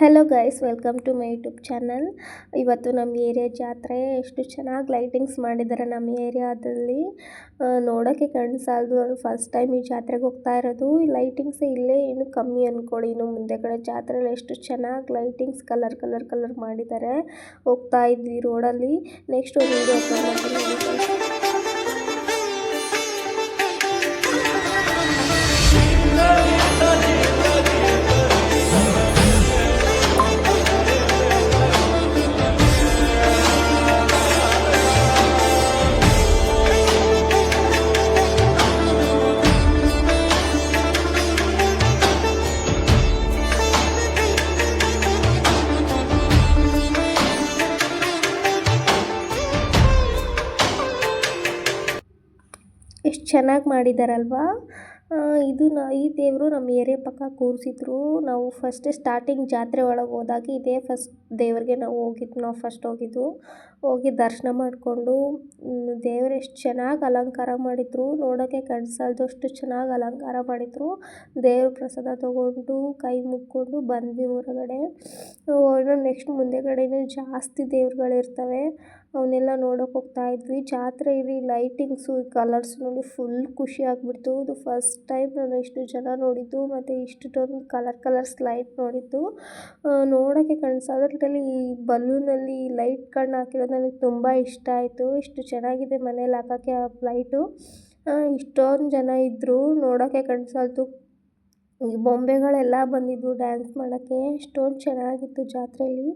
Hello guys welcome to my YouTube channel ಇವತ್ತು ನಮ್ಮ area ಜಾತ್ರೆ, ಎಷ್ಟು ಚೆನ್ನಾಗಿ ಲೈಟಿಂಗ್ಸ್ ಮಾಡಿದ್ದಾರೆ ನಮ್ಮ ಏರಿಯಾದಲ್ಲಿ. ನೋಡೋಕ್ಕೆ ಕಣ್ಣು ಸಾಲದು ನಾನು ಫಸ್ಟ್ ಟೈಮ್ ಈ ಜಾತ್ರೆಗೆ ಹೋಗ್ತಾ ಇರೋದು. ಈ ಲೈಟಿಂಗ್ಸ್ ಇಲ್ಲೇ ಏನು ಕಮ್ಮಿ ಅಂದ್ಕೊಳ್ಳಿ ಇನ್ನು ಮುಂದೆ ಕಡೆ ಜಾತ್ರೆಯಲ್ಲಿ ಎಷ್ಟು ಚೆನ್ನಾಗಿ ಲೈಟಿಂಗ್ಸ್ ಕಲರ್ ಕಲರ್ ಕಲರ್ ಮಾಡಿದ್ದಾರೆ ಹೋಗ್ತಾ ಇದ್ವಿ ರೋಡಲ್ಲಿ ನೆಕ್ಸ್ಟ್ ಒಂದು ಚೆನ್ನಾಗಿ ಮಾಡಿದ್ದಾರಲ್ವಾ ಇದು ನ, ಈ ದೇವರು ನಮ್ಮ ಏರಿಯಾ ಪಕ್ಕ ಕೂರಿಸಿದ್ರು. ನಾವು ಫಸ್ಟ್ ಸ್ಟಾರ್ಟಿಂಗ್ ಜಾತ್ರೆ ಒಳಗೆ ಹೋದಾಗ ಇದೇ ಫಸ್ಟ್ ದೇವ್ರಿಗೆ ನಾವು ಹೋಗಿದ್ದು ನಾವು ಫಸ್ಟ್ ಹೋಗಿದ್ದು. ಹೋಗಿ ದರ್ಶನ ಮಾಡಿಕೊಂಡು ದೇವ್ರು ಎಷ್ಟು ಚೆನ್ನಾಗಿ ಅಲಂಕಾರ ಮಾಡಿದ್ರು ನೋಡೋಕ್ಕೆ ಕಣ್ಣು ಸಾಲದಷ್ಟು ಚೆನ್ನಾಗಿ ಅಲಂಕಾರ ಮಾಡಿದ್ರು. ದೇವ್ರ ಪ್ರಸಾದ ತೊಗೊಂಡು, ಕೈ ಮುಕ್ಕೊಂಡು ಬಂದ್ವಿ ಹೊರಗಡೆ. ನೆಕ್ಸ್ಟ್ ಮುಂದೆಗಡೆಯೂ ಜಾಸ್ತಿ ದೇವ್ರುಗಳಿರ್ತವೆ. ಅವನ್ನೆಲ್ಲ ನೋಡೋಕೆ ಹೋಗ್ತಾ ಇದ್ವಿ. ಜಾತ್ರೆ ಇಲ್ಲಿ ಲೈಟಿಂಗ್ಸು ಕಲರ್ಸ್ ನೋಡಿ ಫುಲ್ ಖುಷಿ ಆಗಿಬಿಡ್ತು. ಇದು ಫಸ್ಟ್ ಟೈಮ್ ನಾನು ಇಷ್ಟು ಜನ ನೋಡಿದ್ದು, ಮತ್ತು ಇಷ್ಟೊಂದು ಕಲರ್ ಕಲರ್ಸ್ ಲೈಟ್ ನೋಡಿದ್ದು. ನೋಡೋಕ್ಕೆ ಕಣ್ಸಾದ್ರಲ್ಲಿ ಈ ಬಲೂನಲ್ಲಿ ಲೈಟ್ ಕಣ್ಣು ನನಗೆ ತುಂಬ ಇಷ್ಟ ಆಯಿತು. ಇಷ್ಟು ಚೆನ್ನಾಗಿದೆ ಮನೇಲಿ ಹಾಕೋಕ್ಕೆ ಆ ಫ್ಲೈಟು ಇಷ್ಟೊಂದು ಜನ ಇದ್ದರು ನೋಡೋಕ್ಕೆ ಕಣ್ಸಾಲ್ತು. ಈ ಬೊಂಬೆಗಳೆಲ್ಲ ಬಂದಿದ್ವು ಡ್ಯಾನ್ಸ್ ಮಾಡೋಕ್ಕೆ. ಎಷ್ಟೊಂದು ಚೆನ್ನಾಗಿತ್ತು ಜಾತ್ರೆಯಲ್ಲಿ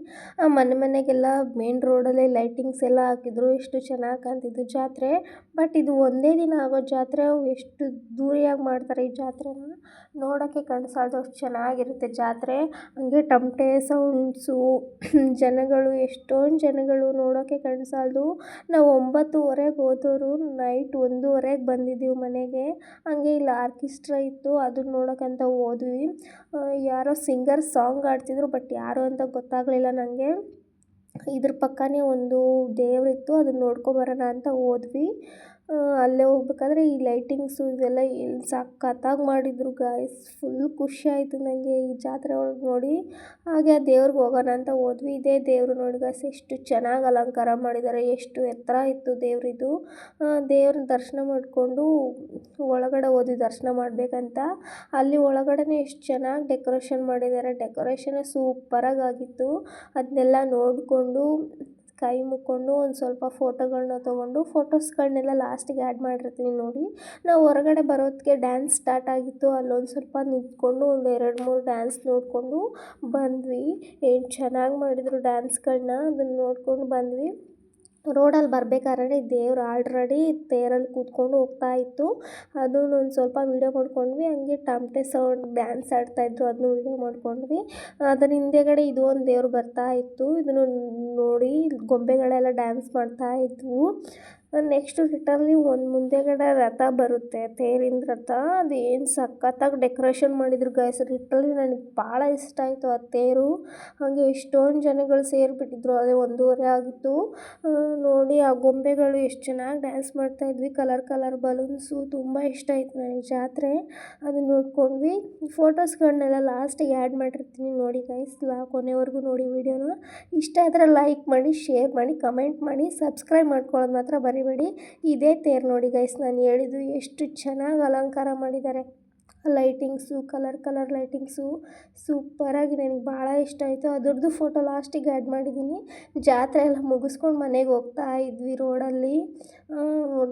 ಮನೆ ಮನೆಗೆಲ್ಲ ಮೇನ್ ರೋಡಲ್ಲೇ ಲೈಟಿಂಗ್ಸ್ ಎಲ್ಲ ಹಾಕಿದ್ರು. ಎಷ್ಟು ಚೆನ್ನಾಗಿ ಕಾಣ್ತಿತ್ತು ಜಾತ್ರೆ. ಬಟ್ ಇದು ಒಂದೇ ದಿನ ಆಗೋ ಜಾತ್ರೆ. ಎಷ್ಟು ದೂರಿಯಾಗಿ ಮಾಡ್ತಾರೆ ಈ ಜಾತ್ರೆನ. ನೋಡೋಕ್ಕೆ ಕಣ್ಣು ಅಷ್ಟು ಚೆನ್ನಾಗಿರುತ್ತೆ ಜಾತ್ರೆ. ಹಂಗೆ ಟಮಟೆ ಸೌಂಡ್ಸು ಜನಗಳು, ಎಷ್ಟೊಂದು ಜನಗಳು ನೋಡೋಕ್ಕೆ ಕಣ್ಣು ಸಾಲದು ನಾವು ಒಂಬತ್ತುವರೆಗೆ ಹೋದವರು ನೈಟ್ ಒಂದೂವರೆಗೆ ಬಂದಿದ್ದೀವಿ ಮನೆಗೆ. ಹಂಗೆ ಇಲ್ಲಿ ಆರ್ಕೆಸ್ಟ್ರಾ ಇತ್ತು. ಅದನ್ನ ನೋಡೋಕ್ಕಂತ ಹೋದ್ವಿ ಯಾರೋ ಸಿಂಗರ್ ಸಾಂಗ್ ಆಡ್ತಿದ್ರು ಬಟ್ ಯಾರು ಅಂತ ಗೊತ್ತಾಗಲಿಲ್ಲ ನನಗೆ ಇದ್ರ ಪಕ್ಕನೇ ಒಂದು ದೇವರಿತ್ತು, ಅದನ್ನ ನೋಡ್ಕೊಂಬರೋಣ ಅಂತ ಹೋದ್ವಿ ಅಲ್ಲೇ ಹೋಗ್ಬೇಕಾದ್ರೆ ಈ ಲೈಟಿಂಗ್ಸು ಇವೆಲ್ಲ ಎಲ್ಲಿ ಸಖತ್ತಾಗಿ ಮಾಡಿದ್ರು ಗಾಯ್ಸ್ ಫುಲ್ ಖುಷಿ ಆಯಿತು ನನಗೆ ಈ ಜಾತ್ರೆ ಒಳಗೆ ನೋಡಿ. ಹಾಗೆ ಆ ದೇವ್ರಿಗೆ ಹೋಗೋಣ ಅಂತ ಹೋದ್ವಿ. ಇದೇ ದೇವರು ನೋಡಿ ಗಾಯ್ಸ್ ಎಷ್ಟು ಚೆನ್ನಾಗಿ ಅಲಂಕಾರ ಮಾಡಿದ್ದಾರೆ ಎಷ್ಟು ಎತ್ತರ ಇತ್ತು ದೇವರಿದು ದೇವ್ರ ದರ್ಶನ ಮಾಡಿಕೊಂಡು ಒಳಗಡೆ ಹೋದ್ವಿ, ದರ್ಶನ ಮಾಡಬೇಕಂತ. ಅಲ್ಲಿ ಒಳಗಡೆನೇ ಎಷ್ಟು ಚೆನ್ನಾಗಿ ಡೆಕೋರೇಷನ್ ಮಾಡಿದ್ದಾರೆ ಡೆಕೋರೇಷನ್ ಸೂಪರಾಗಿ ಆಗಿತ್ತು. ಅದನ್ನೆಲ್ಲ ನೋಡಿಕೊಂಡು ಕೈ ಮುಕ್ಕೊಂಡು ಒಂದು ಸ್ವಲ್ಪ ಫೋಟೋಗಳನ್ನ ತೊಗೊಂಡು ಫೋಟೋಸ್ಗಳನ್ನೆಲ್ಲ ಲಾಸ್ಟಿಗೆ ಆ್ಯಡ್ ಮಾಡಿರ್ತೀನಿ ನೋಡಿ. ನಾವು ಹೊರಗಡೆ ಬರೋದಕ್ಕೆ ಡ್ಯಾನ್ಸ್ ಸ್ಟಾರ್ಟ್ ಆಗಿತ್ತು, ಅಲ್ಲೊಂದು ಸ್ವಲ್ಪ ನಿಂತ್ಕೊಂಡು ಒಂದು ಎರಡು ಮೂರು ಡ್ಯಾನ್ಸ್ ನೋಡಿಕೊಂಡು ಬಂದ್ವಿ. ಏನು ಚೆನ್ನಾಗಿ ಮಾಡಿದರು ಡ್ಯಾನ್ಸ್ಗಳನ್ನ ಅದನ್ನು ನೋಡ್ಕೊಂಡು ಬಂದ್ವಿ. ರೋಡಲ್ಲಿ ಬರ್ಬೇಕಾದ್ರೆ ದೇವ್ರು ಆಲ್ರೆಡಿ ತೇರಲ್ಲಿ ಕೂತ್ಕೊಂಡು ಹೋಗ್ತಾ ಇತ್ತು. ಅದನ್ನು ಒಂದು ಸ್ವಲ್ಪ ವೀಡಿಯೋ ಮಾಡ್ಕೊಂಡ್ವಿ. ಹಂಗೆ ಟಮಟೆ ಸೌಂಡ್ ಡ್ಯಾನ್ಸ್ ಆಡ್ತಾ ಆಡ್ತಾಯಿದ್ರು ಅದನ್ನು ವೀಡಿಯೋ ಮಾಡ್ಕೊಂಡ್ವಿ. ಅದರ ಹಿಂದೆಗಡೆ ಇದು ಒಂದು ದೇವ್ರು ಬರ್ತಾ ಇತ್ತು. ಇದನ್ನು ನೋಡಿ ಗೊಂಬೆಗಳೆಲ್ಲ ಡ್ಯಾನ್ಸ್ ಮಾಡ್ತಾ ಇದ್ವು. ನೆಕ್ಸ್ಟ್ ರಿಟರ್ಲಿ ಒಂದು ಮುಂದೆಗಡೆ ರಥ ಬರುತ್ತೆ. ತೇರಿನ ರಥ. ಅದು ಏನು ಸಖತ್ತಾಗಿ ಡೆಕೋರೇಷನ್ ಮಾಡಿದ್ರು ಗೈಸ್ ಹಿಟ್ಟಲ್ಲಿ ನನಗೆ ಭಾಳ ಇಷ್ಟ ಆಯಿತು ಆ ತೇರು. ಹಾಗೆ ಎಷ್ಟೊಂದು ಜನಗಳು ಸೇರಿಬಿಟ್ಟಿದ್ರು. ಅದೇ ಒಂದೂವರೆ ಆಗಿತ್ತು. ನೋಡಿ ಆ ಗೊಂಬೆಗಳು ಎಷ್ಟು ಚೆನ್ನಾಗಿ ಡ್ಯಾನ್ಸ್ ಮಾಡ್ತಾಯಿದ್ವಿ ಕಲರ್ ಕಲರ್ ಬಲೂನ್ಸು ತುಂಬ ಇಷ್ಟ ಆಯಿತು ನನಗೆ ಜಾತ್ರೆ. ಅದು ನೋಡ್ಕೊಂಡ್ವಿ. ಫೋಟೋಸ್ಗಳನ್ನೆಲ್ಲ ಲಾಸ್ಟಿಗೆ ಆ್ಯಡ್ ಮಾಡಿರ್ತೀನಿ ನೋಡಿ ಗೈಸ್ ಲಾ, ಕೊನೆವರೆಗೂ ನೋಡಿ ವೀಡಿಯೋನ ಇಷ್ಟ ಆದರೆ ಲೈಕ್ ಮಾಡಿ ಶೇರ್ ಮಾಡಿ ಕಮೆಂಟ್ ಮಾಡಿ ಸಬ್ಸ್ಕ್ರೈಬ್ ಮಾಡ್ಕೊಳ್ಳೋದು ಮಾತ್ರ ಬರಿಬೇಡಿ ಇದೇ ತೇರು ನೋಡಿ ಗೈಸ್ ನಾನು ಹೇಳಿದ್ದು ಎಷ್ಟು ಚೆನ್ನಾಗಿ ಅಲಂಕಾರ ಮಾಡಿದ್ದಾರೆ. ಲೈಟಿಂಗ್ಸು, ಕಲರ್ ಕಲರ್ ಲೈಟಿಂಗ್ಸು ಸೂಪರಾಗಿ ನನಗೆ ಭಾಳ ಇಷ್ಟ ಆಯಿತು. ಅದರದ್ದು ಫೋಟೋ ಲಾಸ್ಟಿಗೆ ಆ್ಯಡ್ ಮಾಡಿದ್ದೀನಿ ಜಾತ್ರೆ ಎಲ್ಲ ಮುಗಿಸ್ಕೊಂಡು ಮನೆಗೆ ಹೋಗ್ತಾ ಇದ್ವಿ ರೋಡಲ್ಲಿ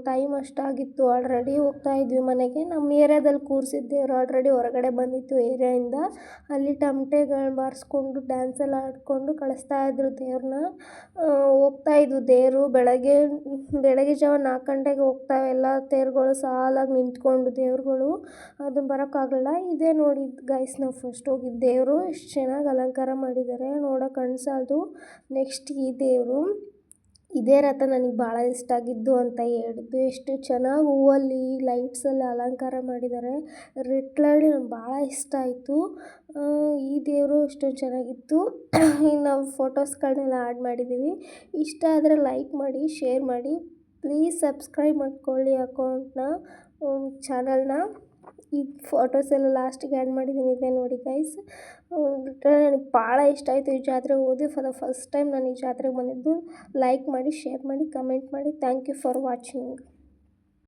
ಟೈಮ್ ಅಷ್ಟಾಗಿತ್ತು. ಆಲ್ರೆಡಿ ಹೋಗ್ತಾ ಇದ್ವಿ ಮನೆಗೆ. ನಮ್ಮ ಏರಿಯಾದಲ್ಲಿ ಕೂರಿಸಿದ್ದೇವ್ರು ಆಲ್ರೆಡಿ ಹೊರಗಡೆ ಬಂದಿತ್ತು ಏರಿಯಾಯಿಂದ ಅಲ್ಲಿ ಟಮಟೆಗಳು ಬಾರಿಸ್ಕೊಂಡು ಡ್ಯಾನ್ಸ್ ಎಲ್ಲ ಆಡಿಕೊಂಡು ಕಳಿಸ್ತಾ ಇದ್ರು ದೇವ್ರನ್ನ ಹೋಗ್ತಾ ಇದ್ವು ದೇವರು. ಬೆಳಗ್ಗೆ ಬೆಳಗ್ಗೆ ಜಾವ ನಾಲ್ಕು ಗಂಟೆಗೆ ಹೋಗ್ತಾವೆ. ಎಲ್ಲ ತೇರುಗಳು ಸಾಲಾಗಿ ನಿಂತ್ಕೊಂಡು ದೇವ್ರುಗಳು. ಅದನ್ನು ಬರೋಕ್ಕಾಗಲ್ಲ. ಇದೇ ನೋಡಿ ಗೈಸ್ ನಾವು ಫಸ್ಟ್ ಹೋಗಿದ್ದ ದೇವರು. ಎಷ್ಟು ಚೆನ್ನಾಗಿ ಅಲಂಕಾರ ಮಾಡಿದ್ದಾರೆ ನೋಡೋಕೆ ಕಣ್ಣು ನೆಕ್ಸ್ಟ್ ಈ ದೇವರು. ಇದೇ ರಥ ನನಗೆ ಭಾಳ ಇಷ್ಟ ಆಗಿದ್ದು ಅಂತ ಹೇಳಿದ್ದು ಎಷ್ಟು ಚೆನ್ನಾಗಿ ಹೂವಲ್ಲಿ ಲೈಟ್ಸಲ್ಲಿ ಅಲಂಕಾರ ಮಾಡಿದ್ದಾರೆ ರಿಟ್ಲಲ್ಲಿ ನಂಗೆ ಭಾಳ ಇಷ್ಟ ಆಯಿತು. ಈ ದೇವರು ಅಷ್ಟೊಂದು ಚೆನ್ನಾಗಿತ್ತು. ನಾವು ಫೋಟೋಸ್ಗಳನ್ನೆಲ್ಲ ಆ್ಯಡ್ ಮಾಡಿದ್ದೀವಿ ಇಷ್ಟ ಆದರೆ ಲೈಕ್ ಮಾಡಿ ಶೇರ್ ಮಾಡಿ. ಪ್ಲೀಸ್ ಸಬ್ಸ್ಕ್ರೈಬ್ ಮಾಡ್ಕೊಳ್ಳಿ ಅಕೌಂಟ್ನ ಚಾನಲ್ನ ಈ ಫೋಟೋಸ್ ಎಲ್ಲ ಲಾಸ್ಟಿಗೆ ಆ್ಯಡ್ ಮಾಡಿದ್ದೀನಿ, ಇದೇ ನೋಡಿ ಗೈಸ್ ನನಗೆ ಭಾಳ ಇಷ್ಟ ಆಯಿತು ಈ ಜಾತ್ರೆಗೆ ಹೋದೆ ಫಾರ್ ದ ಫಸ್ಟ್ ಟೈಮ್ ನಾನು ಈ ಜಾತ್ರೆಗೆ ಬಂದಿದ್ದು ಲೈಕ್ ಮಾಡಿ ಶೇರ್ ಮಾಡಿ ಕಮೆಂಟ್ ಮಾಡಿ. Thank you for watching